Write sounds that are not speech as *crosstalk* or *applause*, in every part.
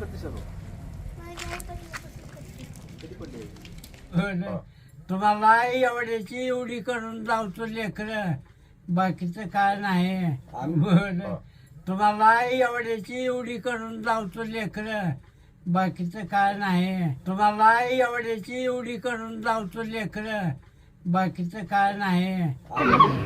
करते सर्व कधी पडले हो ना. तुम्हाला एवढ्याची एवढी करून लावतो लेकर. बाकीचं काय नाही. हो ना. तुम्हाला एवढ्याची एवढी करून लावतो लेकर. बाकीचं काय नाही. तुम्हाला एवढ्याची एवढी करून लावतो लेकर. बाकीचं काय नाही.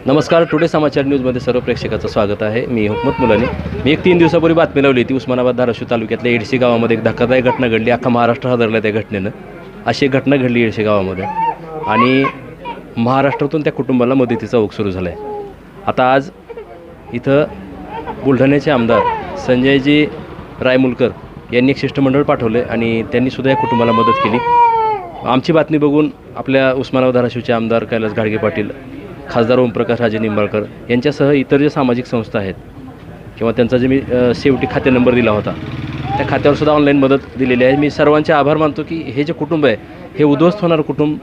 नमस्कार टुडे समाचार न्यूजमध्ये सर्व प्रेक्षकाचं स्वागत आहे. मी हुकमत मुलानी. मी एक तीन दिवसापूर्वी बातमी लावली होती उस्मानाबाद धाराशिव तालुक्यातल्या येडशी गावामध्ये एक धक्कादायक घटना घडली. अख्खा महाराष्ट्र हादरला त्या घटनेनं. अशी एक घटना घडली येडशी गावामध्ये. आणि महाराष्ट्रातून त्या कुटुंबाला मदतीचा ओघ सुरू झाला आहे आता आज इथं बुलढाण्याचे आमदार संजयजी रायमुलकर यांनी एक शिष्टमंडळ पाठवले आणि त्यांनीसुद्धा या कुटुंबाला मदत केली. आमची बातमी बघून आपल्या उस्मानाबाद धाराशिवचे आमदार कैलास घाडगे पाटील खासदार ओमप्रकाश राजे निंबाळकर यांच्यासह इतर जे सामाजिक संस्था आहेत किंवा त्यांचा जे मी शेवटी खाते नंबर दिला होता त्या खात्यावर सुद्धा ऑनलाईन मदत दिलेली आहे. मी सर्वांचे आभार मानतो की हे जे कुटुंब आहे हे उद्ध्वस्त होणारं कुटुंब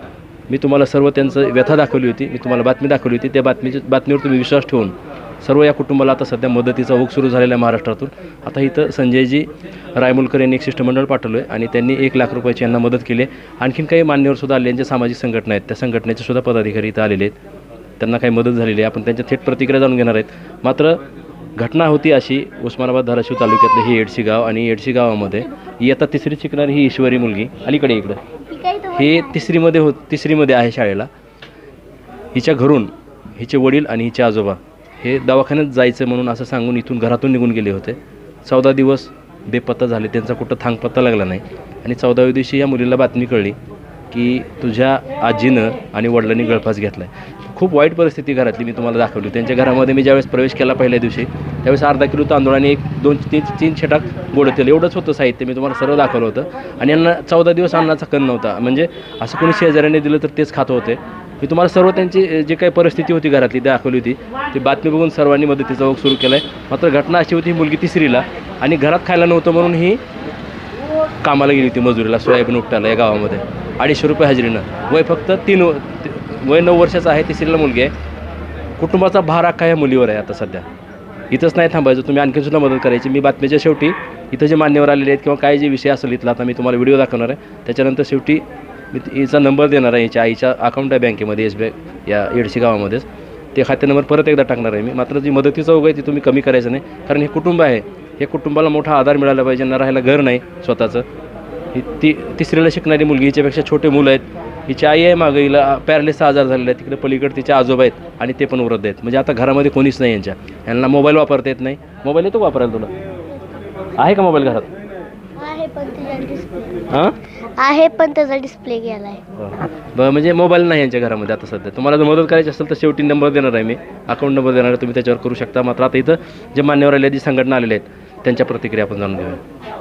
मी तुम्हाला सर्व त्यांचं व्यथा दाखवली होती मी तुम्हाला बातमी दाखवली होती. त्या बातमीच्या बातमीवर तुम्ही विश्वास ठेवून सर्व या कुटुंबाला आता सध्या मदतीचा ओघ सुरू झालेला आहे महाराष्ट्रातून. आता इथं संजयजी रायमुलकर यांनी एक शिष्टमंडळ पाठवलं आहे आणि त्यांनी एक लाख रुपयाची यांना मदत केली आहे. आणखीन काही मान्यवरसुद्धा आले यांच्या सामाजिक संघटना आहेत त्या संघटनेचे सुद्धा पदाधिकारी इथं आलेले आहेत. त्यांना काही मदत झालेली आहे. आपण त्यांच्या थेट प्रतिक्रिया जाणून घेणार आहेत. मात्र घटना होती अशी उस्मानाबाद धाराशिव तालुक्यातलं ही एडशी गाव आणि एडशी गावामध्ये इयत्ता तिसरी शिकणारी ही ईश्वरी मुलगी अलीकडे इकडं. हे तिसरीमध्ये हो तिसरीमध्ये आहे शाळेला. हिच्या घरून हिचे वडील आणि हिचे आजोबा हे दवाखान्यात जायचं म्हणून असं सांगून इथून घरातून निघून गेले होते. चौदा दिवस बेपत्ता झाले त्यांचा कुठं थांगपत्ता लागला नाही. आणि चौदाव्या दिवशी या मुलीला बातमी कळली की तुझ्या आजीनं आणि वडिलांनी गळफास घेतला आहे खूप वाईट परिस्थिती घरातली मी तुम्हाला दाखवली. त्यांच्या घरामध्ये मी ज्यावेळेस प्रवेश केला पहिल्या दिवशी त्यावेळेस अर्धा किलो तांदूळ आणि एक दोन तीन तीन छटाक गोड तेल एवढंच होतं साहित्य मी तुम्हाला सर्व दाखवलं होतं. आणि यांना चौदा दिवस अन्नाचा कण नव्हता. म्हणजे असं कोणी शेजाऱ्याने दिलं तर तेच खात होते. मी तुम्हाला सर्व त्यांची जी काही परिस्थिती होती घरातली दाखवली होती. ती बातमी बघून सर्वांनी मदतीचा ओघ सुरू केला आहे मात्र घटना अशी होती ही मुलगी तिसरीला आणि घरात खायला नव्हतं म्हणून ही कामाला गेली होती मजुरीला सोयाबीन उपटायला या गावामध्ये. अडीचशे रुपये हजेरीनं. वय फक्त तीन वय नऊ वर्षाचं आहे तिसरीला मुलगी आहे. कुटुंबाचा भार अख्खा या मुलीवर आहे आता सध्या. इथंच नाही थांबायचं तुम्ही आणखी सुद्धा मदत करायची. मी बातमीच्या शेवटी इथं जे मान्यवर आलेले आहेत किंवा काय जे विषय असेल इथला आता मी तुम्हाला व्हिडिओ दाखवणार आहे. त्याच्यानंतर शेवटी मी हिचा नंबर देणार आहे हिच्या आईच्या अकाउंट आहे बँकेमध्ये एस बी आय या येडशी गावामध्येच. ते खाते नंबर परत एकदा टाकणार आहे मी. मात्र जी मदतीचा ओघ आहे ती तुम्ही कमी करायचं नाही. कारण हे कुटुंब आहे. हे कुटुंबाला मोठा आधार मिळाला पाहिजे ना राहायला घर नाही स्वतःचं. ही ती तिसरीला शिकणारी मुलगी हिच्यापेक्षा छोटे मुलं आहेत. हिची आई आहे मागं हिला पॅरालिसचा आजार झालेला आहे तिकडे पलीकडे तिचे आजोबा आहेत आणि ते पण वृद्ध आहेत. म्हणजे आता घरामध्ये कोणीच नाही यांच्या. यांना मोबाईल वापरता येत नाही. मोबाईल येतो वापरायला तुला? आहे का मोबाईल घरात? आहे पण त्याचा डिस्प्ले हां? आहे पण त्याचा डिस्प्ले गेलाय. बरं. म्हणजे मोबाईल नाही यांच्या घरामध्ये आता सध्या. तुम्हाला जर मदत करायची असेल तर शेवटी नंबर देणार आहे मी. अकाउंट नंबर देणार आहे. तुम्ही त्याच्यावर करू शकता. मात्र आता इथं जे मान्यवर आले जी संघटना आलेल्या आहेत त्यांच्या प्रतिक्रिया आपण जाणून घेऊया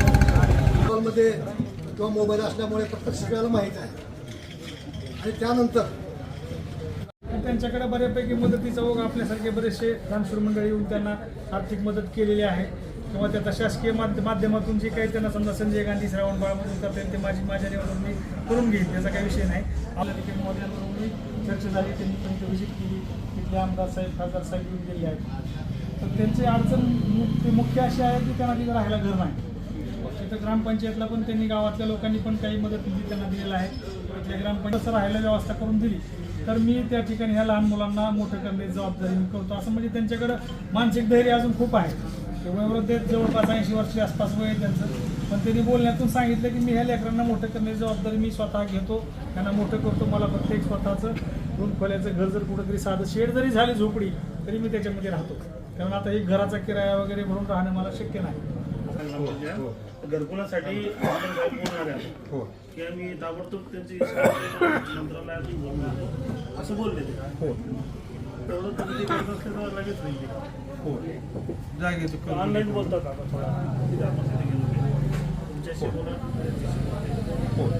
मोबाईलमध्ये किंवा मोबाईल असल्यामुळे प्रत्येक सगळ्याला माहीत आहे आणि त्यानंतर त्यांच्याकडे बऱ्यापैकी मदतीचा ओघ आपल्यासारखे बरेचसे दानशूर मंडळी येऊन त्यांना आर्थिक मदत केलेली आहे. किंवा त्या शासकीय माध्यमातून जे काही त्यांना समजा संजय गांधी श्रावण बाळामधून करता येईल ते माझी माझ्या निवडून मी करून घेईन त्याचा काही विषय नाही. आपल्या देखील मोदी मी चर्चा झाली त्यांनी त्यांची विजिट केली तिथले आमदार साहेब खासदार साहेब येऊन गेले आहेत. तर त्यांची अडचण मुख्य मुख्य अशी आहे की त्यांना तिथं राहायला घर नाही. तिथं ग्रामपंचायतला पण त्यांनी गावातल्या लोकांनी पण काही मदत त्यांना दिलेला आहे. ग्रामपंचायत राहायला व्यवस्था करून दिली तर मी त्या ठिकाणी ह्या लहान मुलांना मोठं करण्याची जबाबदारी मी करतो. असं म्हणजे त्यांच्याकडं मानसिक धैर्य अजून खूप आहे. ते वयोवृद्ध जवळपास ऐंशी वर्षाच्या आसपास वय आहे त्यांचं. पण त्यांनी बोलण्यातून सांगितलं की मी ह्या लेकरांना मोठं करण्याची जबाबदारी मी स्वतः घेतो. त्यांना मोठं करतो मला प्रत्येक स्वतःचं दोन खोल्याचं घर जर कुठंतरी साधं शेड जरी झाली झोपडी तरी मी त्याच्यामध्ये राहतो. कारण आता एक घराचा किराया वगैरे भरून राहणं मला शक्य नाही. घरकुलासाठी आपण हो की आम्ही ताबडतोब त्यांची मंत्रालयातून बोलणार असं बोलले ते. तेवढं तुम्ही करत असलं तर लगेच होईल. हो. जागेचं ऑनलाईन बोलतात आता थोडा. विधानसभेत गेलो की. तुमच्याशी बोला त्यांच्याशी बोला.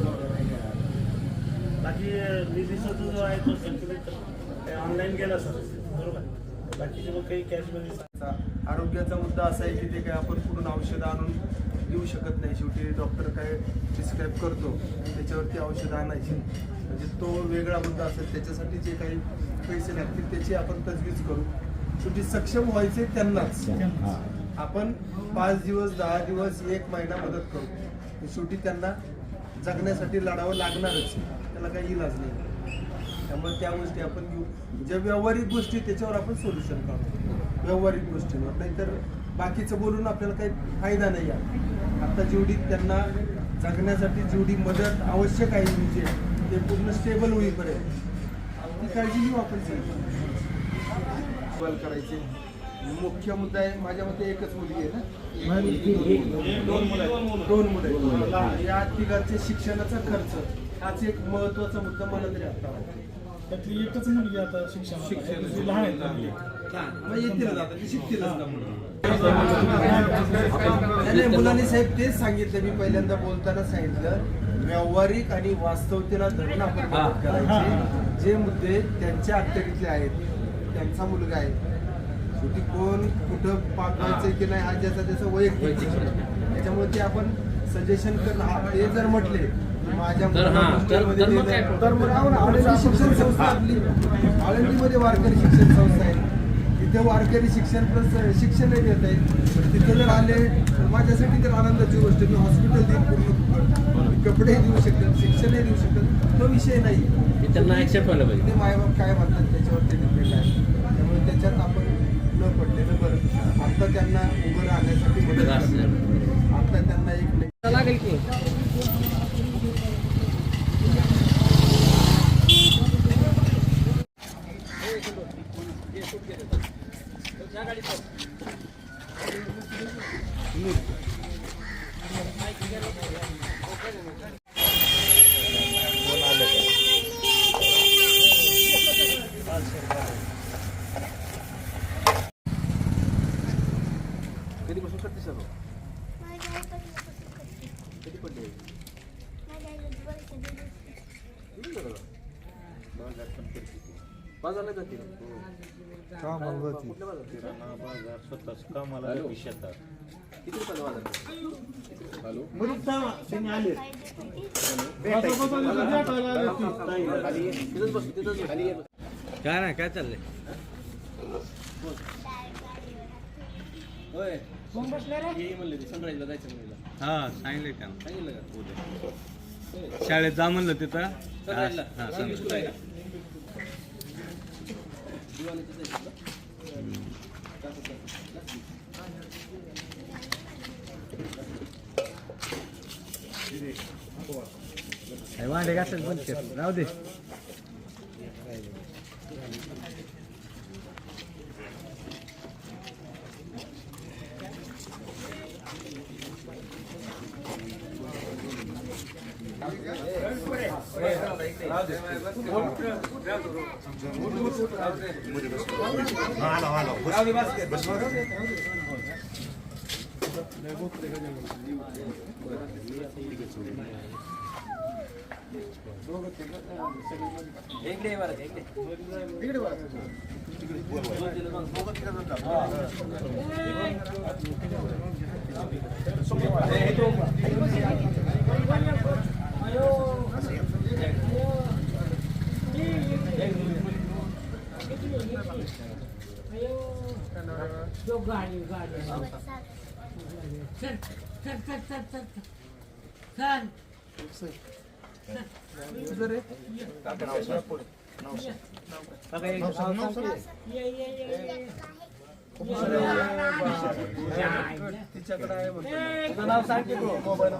बाकी निधीचा जो आहे तो सर्क्युलेट ऑनलाईन गेला सर. बरोबर. बाकीचे मग काही कॅशमध्ये आरोग्याचा मुद्दा असा आहे की ते काय आपण कुठून औषधं आणून देऊ शकत नाही. शेवटी डॉक्टर काय प्रिस्क्राईब करतो त्याच्यावरती औषधं आणायची. म्हणजे तो वेगळा मुद्दा असेल. त्याच्यासाठी जे काही पैसे लागतील त्याची आपण तजवीज करू. शेवटी सक्षम व्हायचे त्यांनाच. आपण पाच दिवस दहा दिवस एक महिना मदत करू. शेवटी त्यांना जगण्यासाठी लढावं लागणारच. त्याला काही इलाज नाही. त्यामुळे त्या गोष्टी आपण घेऊ. ज्या व्यावहारिक गोष्टी त्याच्यावर आपण सोल्युशन काढू. व्यावहारिक गोष्टींवर. नाहीतर बाकीचं बोलून आपल्याला काही फायदा नाही आहे आता जेवढी त्यांना जगण्यासाठी जेवढी मदत आवश्यक आहे म्हणजे ते पूर्ण स्टेबल होईपर्यंत. ती काळजी घेऊ आपण करायचे. मुख्य मुद्दा आहे माझ्या मते एकच मुलगी आहे ना? दोन मुलं. दोन मुलं आहेत. या तिघांचे शिक्षणाचा खर्च. हाच एक महत्त्वाचा मुद्दा मला तरी आता वाटतो त्यातली एकच मुलगी आता शिक्षण शिक्षण. लहान आहेत ना मुली. नाही, नाही, मुलांनी साहेब तेच सांगितलं मी पहिल्यांदा बोलताना सांगितलं व्यावहारिक आणि वास्तवतेला धरून आपण मदत करायची जे मुद्दे त्यांच्या अखत्यारीतले आहेत त्यांचा मुलगा आहे शेवटी कोण कुठं पाठवायचं की नाही हा ज्याचा त्याचा वैयक्तिक विषय आहे. त्याच्यामुळे ते आपण सजेशन करणं हा, ते जर म्हटले मुलाला हॉस्टेलमध्ये दिलंय, तर मग राहू ना. आळंदी शिक्षण संस्था आपली. आळंदीमध्ये वारकरी शिक्षण संस्था आहे. तिथे वारकरी शिक्षण शिक्षणही देत आहेत तिथे जर आले तर माझ्यासाठी तर आनंदाची गोष्ट मी हॉस्पिटल देईन पूर्ण. कपडेही देऊ शकतात शिक्षणही देऊ शकतात तो विषय नाही. त्यांना ऍक्सेप्ट व्हायला पाहिजे. ते मायबाप काय म्हणतात त्याच्यावर ते डिपेंड आहे. त्यामुळे त्याच्यात आपण न पडलेलं बरं. आता त्यांना उभं राहण्यासाठी मदत. आता त्यांना एक नाही लागेल की कधीपासून करते सर किती पडले बाजारला जाते कुठल्या बाजार किती रुपयाला हॅलो. खाली काय नाही काय चाललंय? होय. हे म्हणले ते सनराईजला जायचं म्हणलं. हा त्यांना सांगितलं का? उद्या. शाळेत जा म्हणलं तिथं. सनराईजला हा, हा, सनराईज. स्कूल आहे का? दिवाळीचं जायचं का? वांडे घासायला बंद कर राहू दे इकडे ये बरं, इकडे. इकडे बघा. तो गाडी गाडी चल चल चल चल चल चल चल ये ये ये ये तिच्याकडे आहे म्हणतो. ए, तुझं नाव सांग की bro. मोबाईल.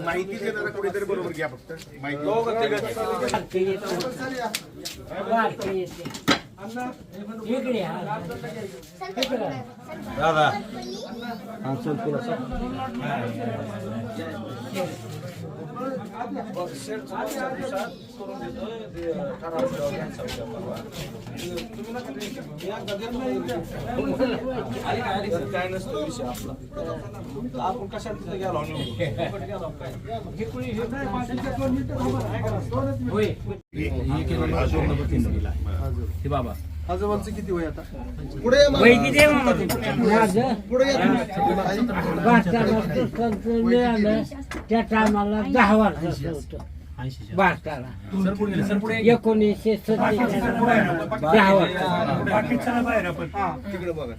माहिती देणारा कुठेतरी बरोबर घ्या फक्त माहिती दादा काय नसतं विषय आपला आपण कशाला तिथे गेलो हे बाबा. आजोबांचं किती वय आता? पुढे ये मामा. पुढे या तुम्ही. त्या टायमाला दहा वर्षाचं होतं भारताला एकोणीसशे सत्तेचाळीस दहा वर्ष तिकडे बघा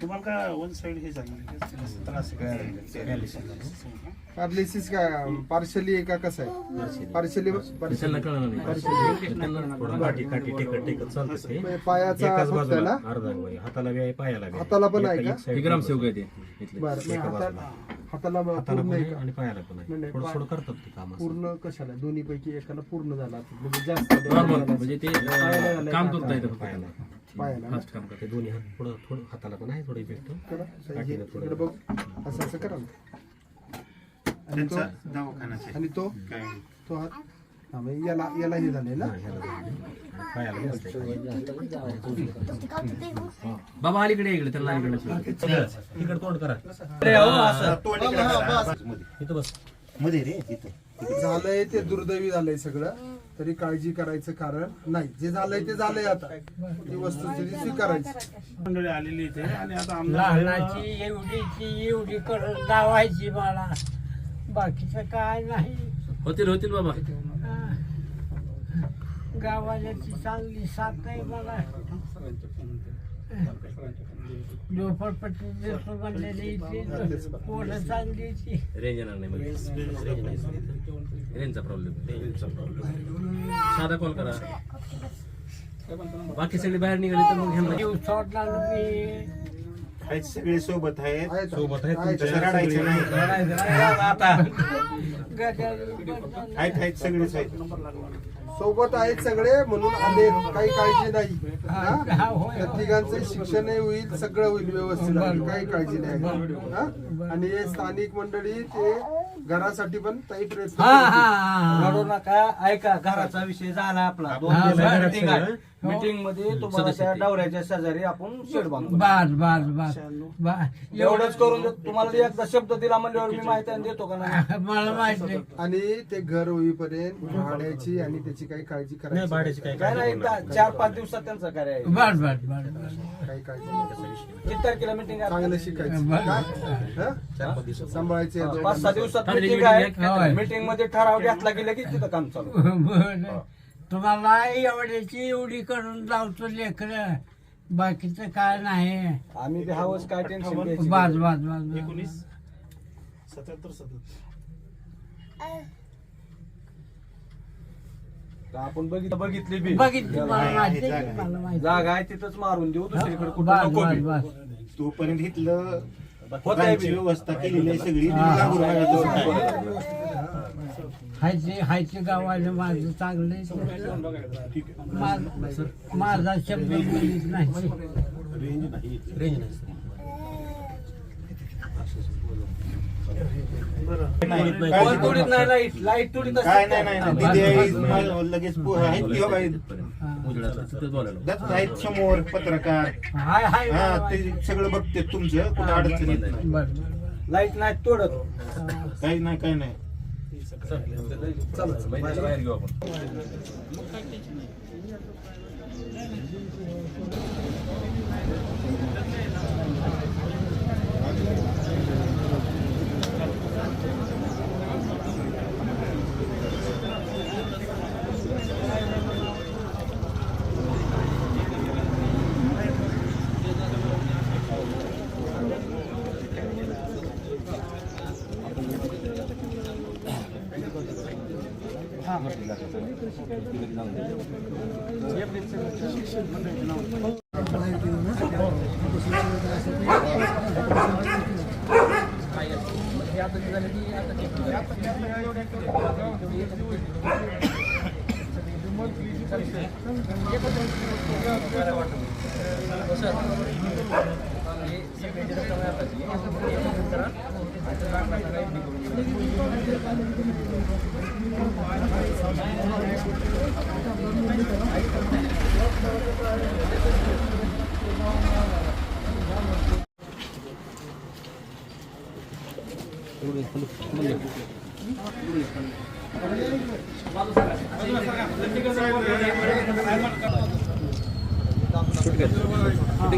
तुम्हाला का? वन साइड हे. झालं त्रास पॅरालिसिस काय पार्शली का कसं आहे पार्शली त्यांना कळलं नाही काठी काठी टेकत टेकत चालतं ते पायाचा एकाच फक्त बाजूला ना अर्धा हाताला बी आहे पायाला बी आहे. हाताला पण आहे एका- का? एक side हे ग्रामसेवक आहे ते इथले. बरं मग एका हाता- बाजूला. हाताला हाताला पूर्ण पण आहे आहे का आणि पायाला पण नाही, आहे नाही, थोडं पा- थोडं करतात ते काम असं. पूर्ण कशाला दोन्ही पैकी एकाला पूर्ण झाला म्हणजे जास्त म्हणजे ते पायाला झालंय काम का? करता येतं फक्त पायाला. पायाला ना? फास्ट काम करता ते दोन्ही हात पुढं थोडं हाताला पण आहे थोडं इफेक्ट करा. काठीनं थोडं. इकडे बघ असं असं करा ना. आणि तो आणि तो काय? तो हात हा याला याला हे झालंय ना? पायाला बाबा अलीकडे इकडे अलीकडे इकडे. तोंड करा. इथं बस. मध्ये रे तिथं. झालंय ते दुर्दैवी झालंय सगळं. तरी काळजी करायचं कारण नाही. जे झालंय ते झालंय आता. ती वस्तुस्थिती स्वीकारायची. मंडळी आलेली इथे आणि आता आमदार लहानाची एवढीची एवढी करून लावायची मला. बाकीचं काय नाही. होतील होतील बाबा. गावाल्याची चांगली साथ आहे मला. झोपडपट्टी देतो म्हणलेली इथे. पोरं चांगलीची रेंज येणार नाही मध्ये रेंज नाही. रेंजचा प्रॉब्लेम साधा कॉल करा. बाकी सगळे बाहेर निघाले तर मग जीव सोडला ना मी. आहेत सगळे सोबत आहेत. सोबत आहेत आहेत. तसं रडायचं नाही. गजानन आहेत आहेत सगळेच आहेत. सोबत आहेत सगळे म्हणून आले काही काळजी नाही. हा, त्या तिघांचं शिक्षणही होईल सगळं होईल व्यवस्थित. काही काळजी नाही. हा? आणि हे स्थानिक मंडळी ते घरासाठी पण काही प्रयत्न हा करतील. हा रडू नका. ऐका घराचा विषय झाला आपला. दोन आहे. मीटिंगमध्ये तुम्हाला त्या डवऱ्याच्या शेजारी आपण शेड बांधतो बस बस बस. बस एवढंच करून. तुम्हाला एकदा शब्द दिला म्हणल्यावर मी माहिती देतो का नाही? *laughs* मला माहीत नाही. आणि ते घर होईपर्यंत भाड्याची आणि त्याची काही काळजी नाही करायची भाड्याची काय काय नाही एकदा चार पाच दिवसात त्यांचं कार्य आहे. बस बस बस बस. काही काळजी नाही. किती तारखेला मिटिंग आहे? चांगलं शिकायचं? हा? सांभाळायचे पाच सहा. दिवसात मिटिंग आहे. मिटिंगमध्ये ठराव घेतला गेला की तिथं काम चालू. *laughs* तुम्हाला एवढ्याची एवढी करून जाऊतो लेकर. बाकीचं काय नाही. आम्ही बी हवंच काय टेन्शन घ्यायची एकोणीस सत्याहत्तर सत्याहत्तर. तर आपण बघितलं. बघितली बी. बघितली मला माहिती आहे की मला माहिती जागा आहे तिथंच मारून देऊ. दुसरीकडे कुठं बस नको बी. तोपर्यंत इथलं. व्यवस्था केलेली आहे सगळी. तुम्ही लागू नका तसं काय. हायचे हायचे गावाला माझं चांगलं माझा शब्द नाही. रेंज नाही. नाही, कोण काळजी करू तोडीत नका. नाही. लाइट लाइट तोडीत काय असते. नाही नाही नाही. दिदी आहे, मला लगेच समोर पत्रकार. हाय हाय हा मला ते. सगळं बघते तुमचं. कुठं अडचण येत नाही. लाइट नाही तोडत. काही नाही काही नाही. बाहेर घेऊ आपण. 言うてるな。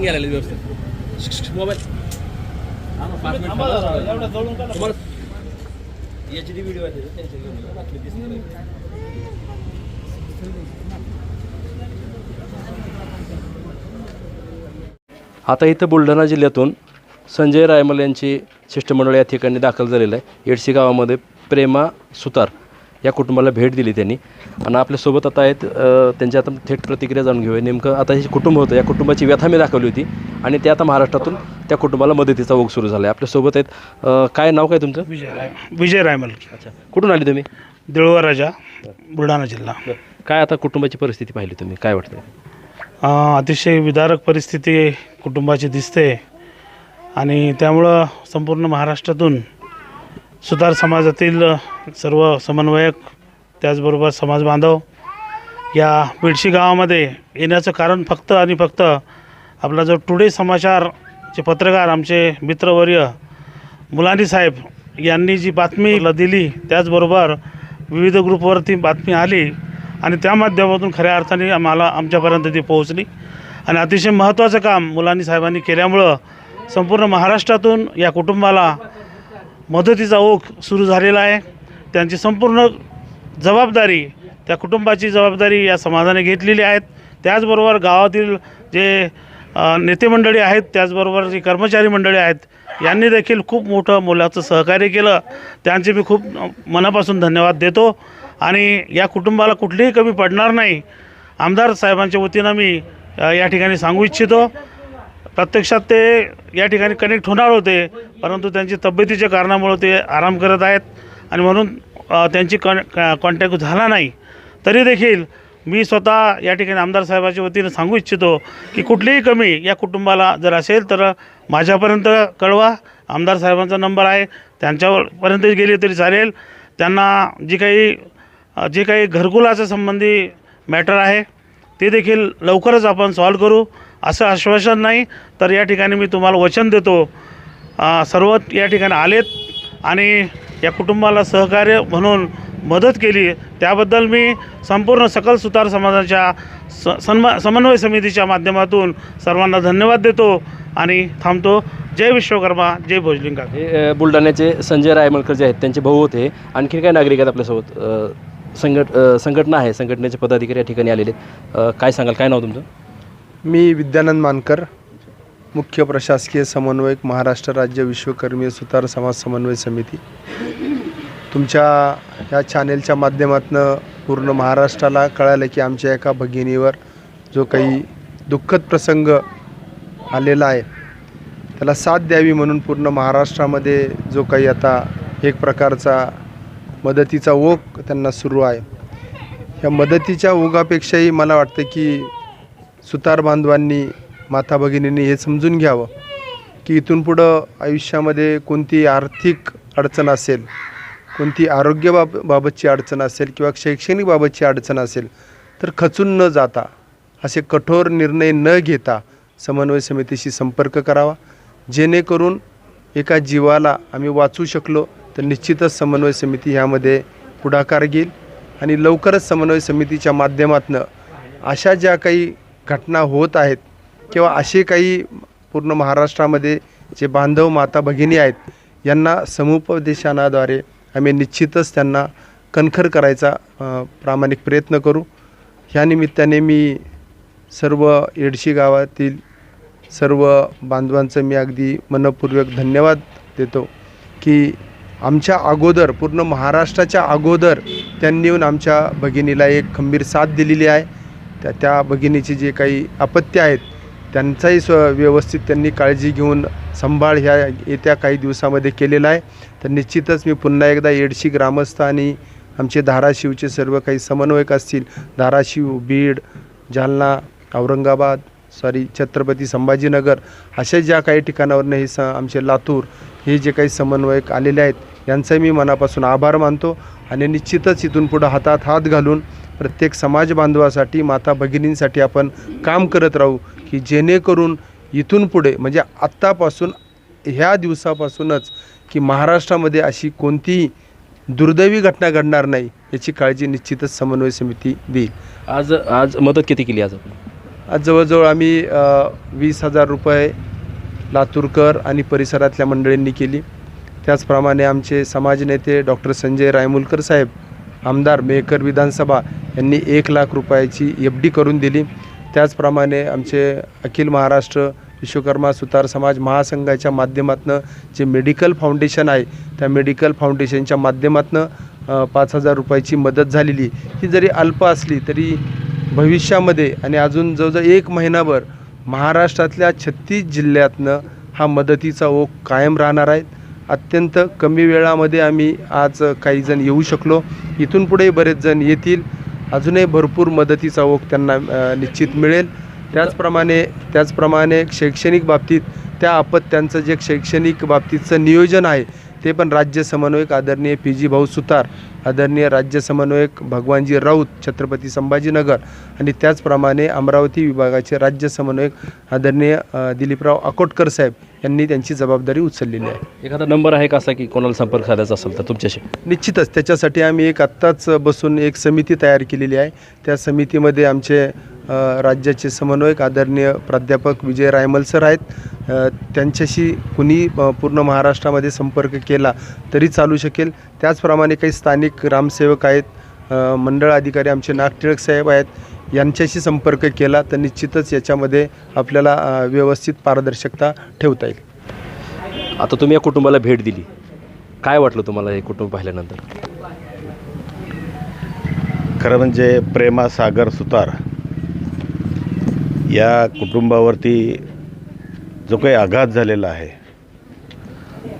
घ्यायला व्यवस्थित. मोबाईल. एच डी व्हिडिओ आहे त्यांच्या घेऊन बातमी दिसते आता इथं बुलढाणा जिल्ह्यातून संजय रायमल यांची शिष्टमंडळ या ठिकाणी दाखल झालेलं आहे. येडशी गावामध्ये प्रेमा सुतार या कुटुंबाला भेट दिली त्यांनी. आणि आपल्यासोबत आता आहेत अ, त्यांची आता थेट प्रतिक्रिया जाणून घेऊया. नेमकं आता हे कुटुंब होतं या कुटुंबाची व्यथा मी दाखवली होती. आणि ते आता महाराष्ट्रातून त्या कुटुंबाला मदतीचा ओघ सुरू झाला आहे आपल्यासोबत आहेत काय नाव काय तुमचं? विजय राय विजय रायमल अच्छा. कुठून आले तुम्ही? देऊळवा राजा बुलढाणा जिल्हा. काय आता कुटुंबाची परिस्थिती पाहिली तुम्ही? काय वाटतं अतिशय विदारक परिस्थिती कुटुंबाची दिसते. आणि त्यामुळं संपूर्ण महाराष्ट्रातून सुतार समाजातील सर्व समन्वयक त्याचबरोबर समाज बांधव या बिडशी गावामध्ये येण्याचं कारण फक्त आणि फक्त आपला जो टुडे समाचारचे पत्रकार आमचे मित्रवर्य मुलानी साहेब यांनी जी बातमी ल- दिली त्याचबरोबर विविध ग्रुपवरती बातमी आली आणि त्या माध्यमातून खऱ्या अर्थाने आम्हाला आमच्यापर्यंत ती पोहोचली. आणि अतिशय महत्त्वाचं काम मुलानी साहेबांनी केल्यामुळं संपूर्ण महाराष्ट्रातून या कुटुंबाला मदतीचा ओघ सुरू झालेला आहे. त्यांची संपूर्ण जबाबदारी त्या कुटुंबाची जबाबदारी या समाजाने घेतलेली आहेत. त्याचबरोबर गावातील जे नेते मंडळी आहेत त्याचबरोबर जी कर्मचारी मंडळी आहेत यांनी देखील खूप मोठं मोलाचं सहकार्य केलं. त्यांचे मी खूप मनापासून धन्यवाद देतो. आणि या कुटुंबाला कुठलीही कमी पडणार नाही. आमदार साहेबांच्या वतीनं मी या ठिकाणी सांगू इच्छितो. प्रत्यक्षात ते या ठिकाणी कनेक्ट होणार होते परंतु त्यांची तब्येतीच्या कारणामुळं ते आराम करत आहेत आणि म्हणून त्यांची कॉन कॉन्टॅक्ट झाला नाही. तरी देखील मी स्वतः या ठिकाणी आमदार साहेबाच्या वतीनं सांगू इच्छितो की कुठलीही कमी या कुटुंबाला जर असेल तर माझ्यापर्यंत कळवा. आमदार साहेबांचा नंबर आहे त्यांच्यापर्यंत गेली तरी चालेल. त्यांना जी काही जे काही घरकुलाच्या संबंधी मॅटर आहे ते देखील लवकरच आपण सॉल्व करू. असं आश्वासन नाही तर या ठिकाणी मी तुम्हाला वचन देतो. सर्व या ठिकाणी आलेत आणि या कुटुंबाला सहकार्य म्हणून मदत केली. त्याबद्दल मी संपूर्ण सकल सुतार समाजाच्या स सन्मा समन्वय समितीच्या माध्यमातून सर्वांना धन्यवाद देतो आणि थांबतो. जय विश्वकर्मा जय भोजलिंगा हे बुलढाण्याचे संजय रायमळकर जे आहेत त्यांचे भाऊ होते. आणखी काय नागरिक आहेत आपल्यासोबत. संघट संघटना आहे संघटनेचे पदाधिकारी या ठिकाणी आलेले आहेत. काय सांगाल? काय नाव तुमचं? मी विद्यानंद मानकर मुख्य प्रशासकीय समन्वयक महाराष्ट्र राज्य विश्वकर्मीय सुतार समाज समन्वय समिती. तुमच्या या चॅनेलच्या माध्यमातून पूर्ण महाराष्ट्राला कळालं की आमच्या एका भगिनीवर जो काही दुःखद प्रसंग आलेला आहे त्याला साथ द्यावी म्हणून पूर्ण महाराष्ट्रामध्ये जो काही आता एक प्रकारचा मदतीचा ओघ त्यांना सुरू आहे. या मदतीच्या ओघापेक्षाही मला वाटतं की सुतार बांधवांनी माता भगिनींनी हे समजून घ्यावं की इथून पुढं आयुष्यामध्ये कोणती आर्थिक अडचण असेल कोणती आरोग्याबाब बाबतची अडचण असेल किंवा शैक्षणिक बाबतची अडचण असेल तर खचून न जाता असे कठोर निर्णय न घेता समन्वय समितीशी संपर्क करावा. जेणेकरून एका जीवाला आम्ही वाचू शकलो तर निश्चितच समन्वय समिती ह्यामध्ये पुढाकार घेईल. आणि लवकरच समन्वय समितीच्या माध्यमातून अशा ज्या काही घटना होत आहेत किंवा असे काही पूर्ण महाराष्ट्रामध्ये जे बांधव माता भगिनी आहेत यांना समुपदेशनाद्वारे आम्ही निश्चितच त्यांना कणखर करायचा प्रामाणिक प्रयत्न करू. ह्या निमित्ताने मी सर्व येडशी गावातील सर्व बांधवांचं मी अगदी मनपूर्वक धन्यवाद देतो की आमच्या अगोदर पूर्ण महाराष्ट्राच्या अगोदर त्यांनी येऊन आमच्या भगिनीला एक खंबीर साथ दिलेली आहे. त्या त्या भगिनीचे जे काही अपत्य आहेत त्यांचाही स्व व्यवस्थित त्यांनी काळजी घेऊन सांभाळ ह्या येत्या काही दिवसामध्ये केलेला आहे. तर निश्चितच मी पुन्हा एकदा येडशी ग्रामस्थ आणि आमचे धाराशिवचे सर्व काही समन्वयक असतील धाराशिव बीड जालना औरंगाबाद सॉरी छत्रपती संभाजीनगर अशा ज्या काही ठिकाणावरनं हे स आमचे लातूर हे जे काही समन्वयक आलेले आहेत यांचा मी मनापासून आभार मानतो आणि निश्चितच इथून पुढं हातात हात घालून प्रत्येक समाज बांधवासाठी माता भगिनींसाठी आपण काम करत राहू की जेणेकरून इथून पुढे म्हणजे आत्तापासून ह्या दिवसापासूनच की महाराष्ट्रामध्ये अशी कोणतीही दुर्दैवी घटना घडणार नाही याची काळजी निश्चितच समन्वय समिती देईल. आज आज मदत किती केली आज आपण? आज जवळजवळ आम्ही वीस हजार रुपये लातूरकर आणि परिसरातल्या मंडळींनी केली. त्याचप्रमाणे आमचे समाज नेते डॉक्टर संजय रायमुलकर साहेब आमदार मेहकर विधानसभा यांनी एक लाख रुपयाची एफ डी करून दिली. त्याचप्रमाणे आमचे अखिल महाराष्ट्र विश्वकर्मा सुतार समाज महासंघाच्या माध्यमातून जे मेडिकल फाउंडेशन आहे त्या मेडिकल फाउंडेशनच्या माध्यमातून पाच हजार रुपयाची मदत झालेली. ही जरी अल्प असली तरी भविष्यामध्ये आणि अजून जवळजवळ एक महिनाभर महाराष्ट्रातल्या छत्तीस जिल्ह्यातनं हा मदतीचा ओघ कायम राहणार आहे. अत्यंत कमी वेळामध्ये आम्ही आज काही जण येऊ शकलो. इथून पुढे बरेच जण येतील. अजूनही भरपूर मदतीचा ओघ त्यांना निश्चित मिळेल. त्याचप्रमाणे त्याचप्रमाणे शैक्षणिक बाबतीत त्या अपत्यांचं जे शैक्षणिक बाबतीतचं नियोजन आहे ते पण राज्य समन्वयक आदरणीय पी जी भाऊ सुतार आदरणीय राज्य समन्वयक भगवानजी राऊत छत्रपती संभाजीनगर आणि त्याचप्रमाणे अमरावती विभागाचे राज्य समन्वयक आदरणीय दिलीपराव अकोटकर साहेब यांनी त्यांची जबाबदारी उचललेली आहे. एखादा नंबर आहे का असा की कोणाला संपर्क साधायचा असेल तर तुमच्याशी? निश्चितच त्याच्यासाठी आम्ही एक आत्ताच बसून एक समिती तयार केलेली आहे. त्या समितीमध्ये आमचे राज्याचे समन्वयक आदरणीय प्राध्यापक विजय रायमल सर आहेत. त्यांच्याशी कुणी पूर्ण महाराष्ट्रामध्ये संपर्क केला तरी चालू शकेल. त्याचप्रमाणे काही स्थानिक ग्रामसेवक आहेत मंडळ अधिकारी आमचे नागटिळक साहेब आहेत यांच्याशी संपर्क केला तर निश्चितच याच्यामध्ये आपल्याला व्यवस्थित पारदर्शकता ठेवता येईल. आता तुम्ही या कुटुंबाला भेट दिली. काय वाटलं तुम्हाला हे कुटुंब पाहिल्यानंतर? खरं म्हणजे प्रेमा सागर सुतार. या कुटुंबावरती जो काही आघात झालेला आहे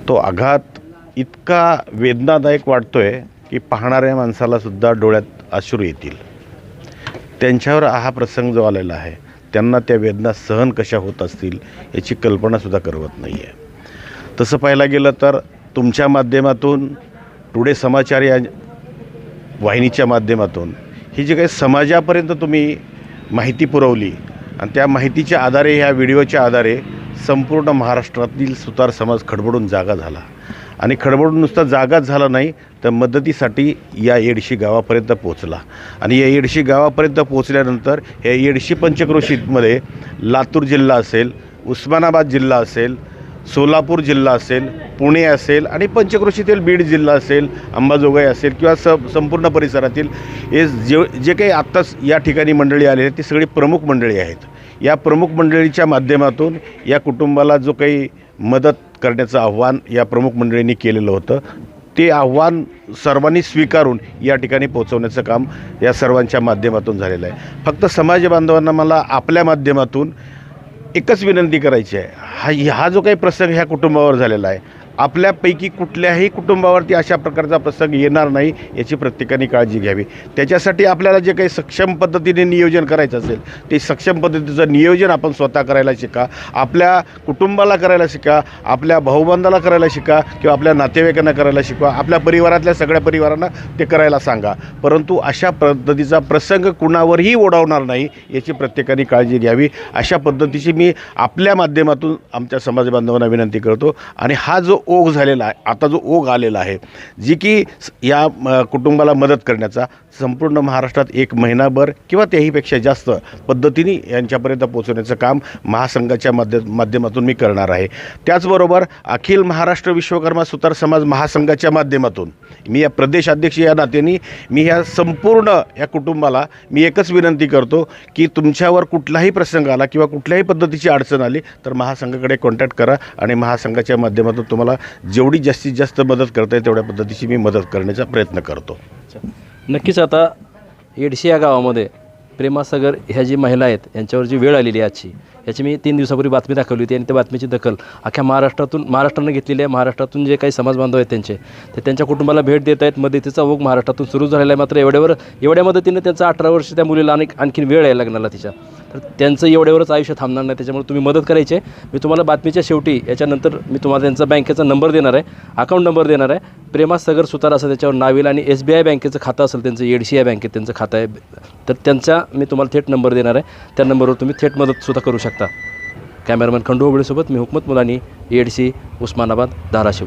तो आघात इतका वेदनादायक वाटतो आहे की पाहणाऱ्या माणसालासुद्धा डोळ्यात अश्रू येतील. त्यांच्यावर हा प्रसंग जो आलेला आहे त्यांना त्या वेदना सहन कशा होत असतील याची कल्पनासुद्धा करवत नाही आहे तसं पाहायला गेलं तर तुमच्या माध्यमातून टुडे समाचार या वाहिनीच्या माध्यमातून ही जी काही समाजापर्यंत तुम्ही माहिती पुरवली आणि त्या माहितीच्या आधारे ह्या व्हिडिओच्या आधारे संपूर्ण महाराष्ट्रातील सुतार समाज खडबडून जागा झाला. आणि खडबडून नुसता जागाच झाला नाही तर मदतीसाठी या येडशी गावापर्यंत पोचला आणि या येडशी गावापर्यंत पोचल्यानंतर या येडशी पंचक्रोशीमध्ये लातूर जिल्हा असेल उस्मानाबाद जिल्हा असेल सोलापूर जिल्हा असेल पुणे असेल आणि पंचक्रोशीतील बीड जिल्हा असेल अंबाजोगाई असेल किंवा स संपूर्ण परिसरातील हे जे जे काही आत्ताच या ठिकाणी मंडळी आले आहेत ती सगळी प्रमुख मंडळी आहेत. या प्रमुख मंडळीच्या माध्यमातून या कुटुंबाला जो काही मदत करण्याचं आव्हान या प्रमुख मंडळींनी केलेलं होतं ते आव्हान सर्वांनी स्वीकारून या ठिकाणी पोहोचवण्याचं काम या सर्वांच्या माध्यमातून झालेलं आहे. फक्त समाज बांधवांना मला आपल्या माध्यमातून एकच विनंती करायची आहे. हा हा जो काही प्रसंग ह्या कुटुंबावर झालेला आहे आपल्यापैकी कुठल्याही कुटुंबावरती अशा प्रकारचा प्रसंग येणार नाही याची प्रत्येकाने काळजी घ्यावी. त्याच्यासाठी आपल्याला जे काही सक्षम पद्धतीने नियोजन करायचं असेल ते सक्षम पद्धतीचं नियोजन आपण स्वतः करायला शिका आपल्या कुटुंबाला करायला शिका आपल्या भाऊबंधाला करायला शिका किंवा आपल्या नातेवाईकांना करायला शिकवा आपल्या परिवारातल्या सगळ्या परिवारांना ते करायला सांगा. परंतु अशा पद्धतीचा प्रसंग कुणावरही ओढावणार नाही याची प्रत्येकाने काळजी घ्यावी. अशा पद्धतीची मी आपल्या माध्यमातून आमच्या समाज बांधवांना विनंती करतो. आणि हा जो ओघ झालेला आहे आता जो ओघ आलेला आहे जी की या कुटुंबाला मदत करण्याचा संपूर्ण महाराष्ट्रात एक महिनाभर किंवा त्याहीपेक्षा जास्त पद्धतीने यांच्यापर्यंत पोहोचवण्याचं काम महासंघाच्या माध्य माध्यमातून मी करणार आहे. त्याचबरोबर अखिल महाराष्ट्र विश्वकर्मा सुतार समाज महासंघाच्या माध्यमातून मी या प्रदेशाध्यक्ष या नात्याने मी ह्या संपूर्ण या कुटुंबाला मी एकच विनंती करतो की तुमच्यावर कुठलाही प्रसंग आला किंवा कुठल्याही पद्धतीची अडचण आली तर महासंघाकडे कॉन्टॅक्ट करा आणि महासंघाच्या माध्यमातून तुम्हाला जेवढी जास्तीत जास्त मदत करता येईल तेवढ्या पद्धतीची मी मदत करण्याचा प्रयत्न करतो. नक्कीच आता येडशी या गावामध्ये प्रेमासागर ह्या जी महिला आहेत यांच्यावर जी वेळ आलेली आहे आजची याची मी तीन दिवसापूर्वी बातमी दाखवली होती आणि त्या बातमीची दखल अख्ख्या महाराष्ट्रातून महाराष्ट्रानं घेतलेली आहे. महाराष्ट्रातून जे काही समाज बांधव आहेत त्यांचे ते त्यांच्या कुटुंबाला भेट देत आहेत. मदतीचा ओघ महाराष्ट्रातून सुरू झालेला आहे मात्र एवढ्यावर एवढ्या मदतीनं त्यांचं अठरा वर्ष त्या मुलीला अनेक आणखीन वेळ आहे लग्नाला तिच्या. तर त्यांचं एवढ्यावरच आयुष्य थांबणार नाही. त्याच्यामुळे तुम्ही मदत करायची आहे. मी तुम्हाला बातमीच्या शेवटी याच्यानंतर मी तुम्हाला त्यांचा बँकेचा नंबर देणार आहे. अकाउंट नंबर देणार आहे. प्रेमा सगर सुतार असं त्याच्यावर नाव येईल आणि एस बी आय बँकेचं खातं असेल त्यांचं एडशी आय बँकेत त्यांचं खातं आहे. तर त्यांचा मी तुम्हाला थेट नंबर देणार आहे. त्या नंबरवर तुम्ही थेट मदतसुद्धा करू शकता. कॅमेरामॅन खंडू ओबळेसोबत मी हुकमत मुलानी एडसी उस्मानाबाद धाराशिव.